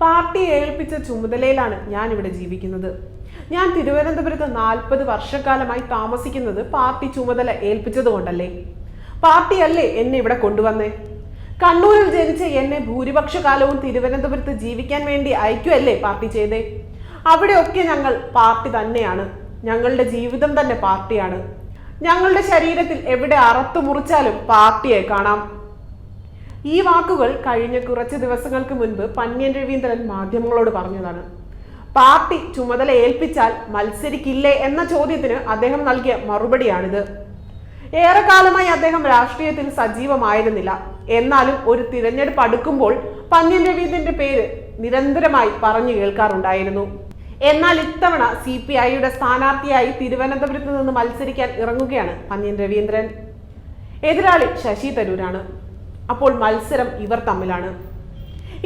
Party ഏൽപ്പിച്ച ചുമതലയിലാണ് ഞാൻ ഇവിടെ ജീവിക്കുന്നത്. ഞാൻ തിരുവനന്തപുരത്ത് നാൽപ്പത് വർഷക്കാലമായി താമസിക്കുന്നത് പാർട്ടി ചുമതല ഏൽപ്പിച്ചത് കൊണ്ടല്ലേ? പാർട്ടിയല്ലേ എന്നെ ഇവിടെ കൊണ്ടുവന്നേ? കണ്ണൂരിൽ ജനിച്ച എന്നെ ഭൂരിപക്ഷ കാലവും തിരുവനന്തപുരത്ത് ജീവിക്കാൻ വേണ്ടി അയക്കുമല്ലേ പാർട്ടി ചെയ്തേ? അവിടെയൊക്കെ ഞങ്ങൾ പാർട്ടി തന്നെയാണ്. ഞങ്ങളുടെ ജീവിതം തന്നെ പാർട്ടിയാണ്. ഞങ്ങളുടെ ശരീരത്തിൽ എവിടെ അറത്തു മുറിച്ചാലും പാർട്ടിയെ കാണാം. ഈ വാക്കുകൾ കഴിഞ്ഞ കുറച്ച് ദിവസങ്ങൾക്ക് മുൻപ് പന്ന്യൻ രവീന്ദ്രൻ മാധ്യമങ്ങളോട് പറഞ്ഞതാണ്. പാർട്ടി ചുമതല ഏൽപ്പിച്ചാൽ മത്സരിക്കില്ലേ എന്ന ചോദ്യത്തിന് അദ്ദേഹം നൽകിയ മറുപടിയാണിത്. ഏറെക്കാലമായി അദ്ദേഹം രാഷ്ട്രീയത്തിൽ സജീവമായിരുന്നില്ല. എന്നാലും ഒരു തിരഞ്ഞെടുപ്പ് അടുക്കുമ്പോൾ പന്ന്യൻ രവീന്ദ്രന്റെ പേര് നിരന്തരമായി പറഞ്ഞു കേൾക്കാറുണ്ടായിരുന്നു. എന്നാൽ ഇത്തവണ സി പി ഐയുടെ സ്ഥാനാർത്ഥിയായി തിരുവനന്തപുരത്ത് നിന്ന് മത്സരിക്കാൻ ഇറങ്ങുകയാണ് പന്ന്യൻ രവീന്ദ്രൻ. എതിരാളി ശശി തരൂരാണ്. അപ്പോൾ മത്സരം ഇവർ തമ്മിലാണ്.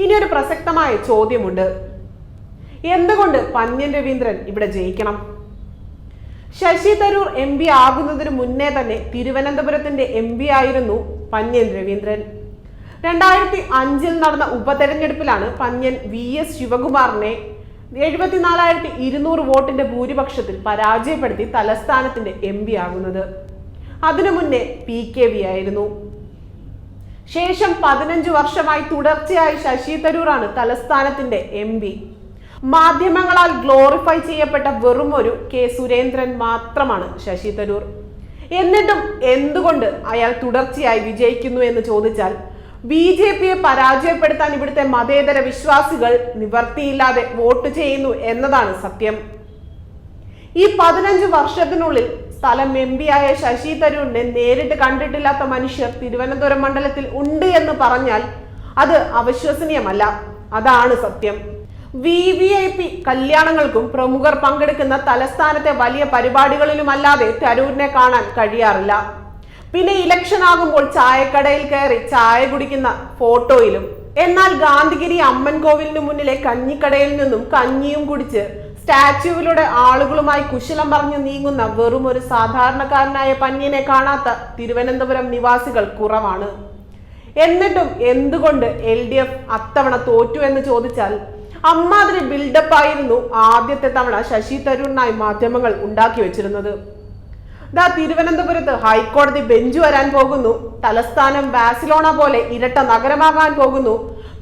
ഇനിയൊരു പ്രസക്തമായ ചോദ്യമുണ്ട്. എന്തുകൊണ്ട് പന്യൻ രവീന്ദ്രൻ ഇവിടെ ജയിക്കണം? ശശി തരൂർ എം പി ആകുന്നതിന് മുന്നേ തന്നെ തിരുവനന്തപുരത്തിന്റെ എം പി ആയിരുന്നു പന്യൻ രവീന്ദ്രൻ. രണ്ടായിരത്തി അഞ്ചിൽ നടന്ന ഉപതെരഞ്ഞെടുപ്പിലാണ് പന്യൻ വി എസ് ശിവകുമാറിനെ എഴുപത്തിനാലായിരത്തി ഇരുന്നൂറ് വോട്ടിന്റെ ഭൂരിപക്ഷത്തിൽ പരാജയപ്പെടുത്തി തലസ്ഥാനത്തിന്റെ എം പി ആകുന്നത്. അതിനു മുന്നേ പി കെ വി ആയിരുന്നു. ശേഷം പതിനഞ്ച് വർഷമായി തുടർച്ചയായി ശശി തരൂറാണ് തലസ്ഥാനത്തിന്റെ എം പി. മാധ്യമങ്ങളാൽ ഗ്ലോറിഫൈ ചെയ്യപ്പെട്ട വെറും ഒരു കെ സുരേന്ദ്രൻ മാത്രമാണ് ശശി തരൂർ. എന്നിട്ടും എന്തുകൊണ്ട് അയാൾ തുടർച്ചയായി വിജയിക്കുന്നു എന്ന് ചോദിച്ചാൽ ബി ജെ പിയെ പരാജയപ്പെടുത്താൻ ഇവിടുത്തെ മതേതര വിശ്വാസികൾ നിവർത്തിയില്ലാതെ വോട്ട് ചെയ്യുന്നു എന്നതാണ് സത്യം. ഈ പതിനഞ്ച് വർഷത്തിനുള്ളിൽ സ്ഥലം എം പി ആയ ശശി തരൂരിനെ നേരിട്ട് കണ്ടിട്ടില്ലാത്ത മനുഷ്യർ തിരുവനന്തപുരം മണ്ഡലത്തിൽ ഉണ്ട് എന്ന് പറഞ്ഞാൽ അത് അവിശ്വസനീയമല്ല. അതാണ് സത്യം. വി വി ഐ പി കല്യാണങ്ങൾക്കും പ്രമുഖർ പങ്കെടുക്കുന്ന തലസ്ഥാനത്തെ വലിയ പരിപാടികളിലുമല്ലാതെ തരൂരിനെ കാണാൻ കഴിയാറില്ല. പിന്നെ ഇലക്ഷൻ ആകുമ്പോൾ ചായക്കടയിൽ കയറി ചായ കുടിക്കുന്ന ഫോട്ടോയിലും എന്നാൽ ഗാന്ധിഗിരി അമ്മൻ കോവിലിന് മുന്നിലെ കഞ്ഞിക്കടയിൽ നിന്നും കഞ്ഞിയും കുടിച്ച് സ്റ്റാച്യുവിലൂടെ ആളുകളുമായി കുശലം പറഞ്ഞു നീങ്ങുന്ന വെറും ഒരു സാധാരണക്കാരനായ പന്യനെ കാണാത്ത തിരുവനന്തപുരം നിവാസികൾ കുറവാണ്. എന്നിട്ടും എന്തുകൊണ്ട് എൽ ഡി എഫ് അത്തവണ തോറ്റു എന്ന് ചോദിച്ചാൽ അമ്മാതിരി ബിൽഡപ്പ് ആയിരുന്നു ആദ്യത്തെ തവണ ശശി തരൂറിനായി മാധ്യമങ്ങൾ ഉണ്ടാക്കി വെച്ചിരുന്നത്. ദാ തിരുവനന്തപുരത്ത് ഹൈക്കോടതി ബെഞ്ച് വരാൻ പോകുന്നു തലസ്ഥാനം ബാസിലോണ പോലെ ഇരട്ട നഗരമാകാൻ പോകുന്നു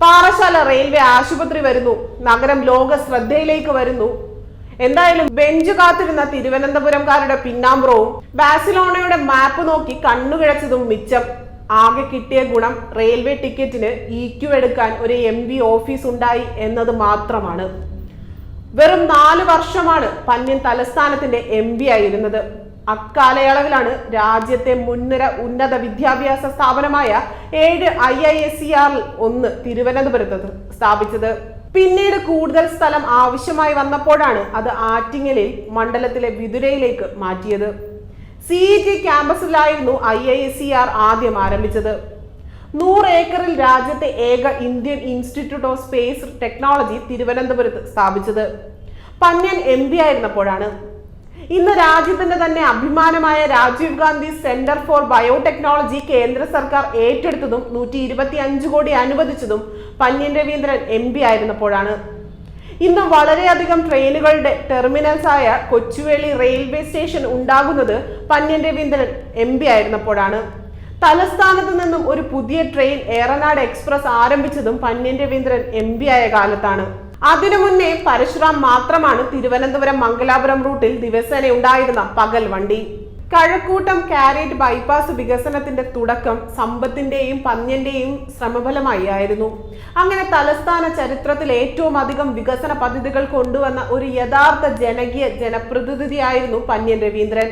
പാറശാല റെയിൽവേ ആശുപത്രി വരുന്നു. നഗരം ലോക ശ്രദ്ധയിലേക്ക് വരുന്നു. എന്തായാലും ബെഞ്ച് കാത്തിരുന്ന തിരുവനന്തപുരംകാരുടെ പിന്നാമ്പുറവും ബാസിലോണയുടെ മാപ്പ് നോക്കി കണ്ണുകിഴച്ചതും മിച്ചം. ആകെ കിട്ടിയ ഗുണം റെയിൽവേ ടിക്കറ്റിന് ഇ ക്യു എടുക്കാൻ ഒരു എം ബി ഓഫീസ് ഉണ്ടായി എന്നത് മാത്രമാണ്. വെറും നാല് വർഷമാണ് പന്യൻ തലസ്ഥാനത്തിന്റെ എം ബി ആയിരുന്നത്. അക്കാലയളവിലാണ് രാജ്യത്തെ മുൻനിര ഉന്നത വിദ്യാഭ്യാസ സ്ഥാപനമായ ഏഴ് I I S C R ഒന്ന് തിരുവനന്തപുരത്ത് സ്ഥാപിച്ചത്. പിന്നീട് കൂടുതൽ സ്ഥലം ആവശ്യമായി വന്നപ്പോഴാണ് അത് ആറ്റിങ്ങലിൽ മണ്ഡലത്തിലെ വിതുരയിലേക്ക് മാറ്റിയത്. C E T ക്യാമ്പസിലായിരുന്നു I I S C R ആദ്യം ആരംഭിച്ചത്. നൂറ് ഏക്കറിൽ രാജ്യത്തെ ഏക Indian institute of space technology തിരുവനന്തപുരത്ത് സ്ഥാപിച്ചത്. പന്യൻ എം പി ആയിരുന്നപ്പോഴാണ്. ഇന്ന് രാജ്യത്തിന്റെ തന്നെ അഭിമാനമായ Rajiv Gandhi centre for biotechnology കേന്ദ്ര സർക്കാർ ഏറ്റെടുത്തതും നൂറ്റി ഇരുപത്തി അഞ്ച് കോടി അനുവദിച്ചതും പന്ന്യൻ രവീന്ദ്രൻ എം പി ആയിരുന്നപ്പോഴാണ്. ഇന്ന് വളരെയധികം ട്രെയിനുകളുടെ ടെർമിനൽസ് ആയ കൊച്ചുവേളി റെയിൽവേ സ്റ്റേഷൻ ഉണ്ടാകുന്നത് പന്ന്യൻ രവീന്ദ്രൻ എം പി ആയിരുന്നപ്പോഴാണ്. തലസ്ഥാനത്ത് നിന്നും ഒരു പുതിയ ട്രെയിൻ ഏറനാട് എക്സ്പ്രസ് ആരംഭിച്ചതും പന്ന്യൻ രവീന്ദ്രൻ എം ആയ കാലത്താണ്. അതിനു മുന്നേ പരശുറാം മാത്രമാണ് തിരുവനന്തപുരം മംഗലാപുരം റൂട്ടിൽ ദിവസേന ഉണ്ടായിരുന്ന പകൽ വണ്ടി. കഴക്കൂട്ടം കാരേറ്റ് ബൈപ്പാസ് വികസനത്തിന്റെ തുടക്കം സമ്പത്തിന്റെയും പന്യന്റെയും ശ്രമഫലമായി ആയിരുന്നു അങ്ങനെ തലസ്ഥാന ചരിത്രത്തിൽ ഏറ്റവും അധികം വികസന പദ്ധതികൾ കൊണ്ടുവന്ന ഒരു യഥാർത്ഥ ജനകീയ ജനപ്രതിനിധിയായിരുന്നു പന്യൻ രവീന്ദ്രൻ.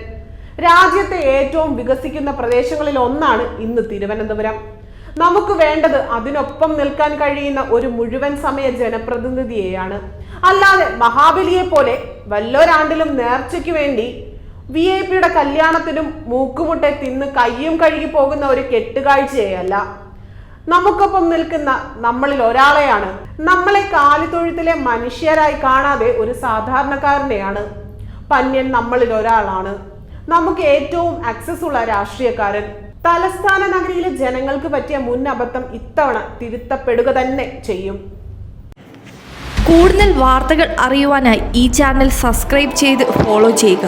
രാജ്യത്തെ ഏറ്റവും വികസിക്കുന്ന പ്രദേശങ്ങളിൽ ഒന്നാണ് ഇന്ന് തിരുവനന്തപുരം. നമുക്ക് വേണ്ടത് അതിനൊപ്പം നിൽക്കാൻ കഴിയുന്ന ഒരു മുഴുവൻ സമയ ജനപ്രതിനിധിയെയാണ്. അല്ലാതെ മഹാബലിയെ പോലെ വല്ലൊരാണ്ടിലും നേർച്ചയ്ക്ക് വേണ്ടി വി ഐ പിയുടെ കല്യാണത്തിനും മൂക്കുമുട്ടെ തിന്ന് കയ്യും കഴുകി പോകുന്ന ഒരു കെട്ടുകാഴ്ചയല്ല. നമുക്കൊപ്പം നിൽക്കുന്ന നമ്മളിൽ ഒരാളെയാണ്. നമ്മളെ കാലിത്തൊഴുത്തിലെ മനുഷ്യരായി കാണാതെ ഒരു സാധാരണക്കാരനെയാണ്. പന്യൻ നമ്മളിൽ ഒരാളാണ്. നമുക്ക് ഏറ്റവും ആക്സസ് ഉള്ള രാഷ്ട്രീയക്കാരൻ തലസ്ഥാന നഗരിയിലെ ജനങ്ങൾക്ക് പറ്റിയ മുൻ അബദ്ധം ഇത്തവണ തിരുത്തപ്പെടുക തന്നെ ചെയ്യും. കൂടുതൽ വാർത്തകൾ അറിയുവാനായി ഈ ചാനൽ സബ്സ്ക്രൈബ് ചെയ്ത് ഫോളോ ചെയ്യുക.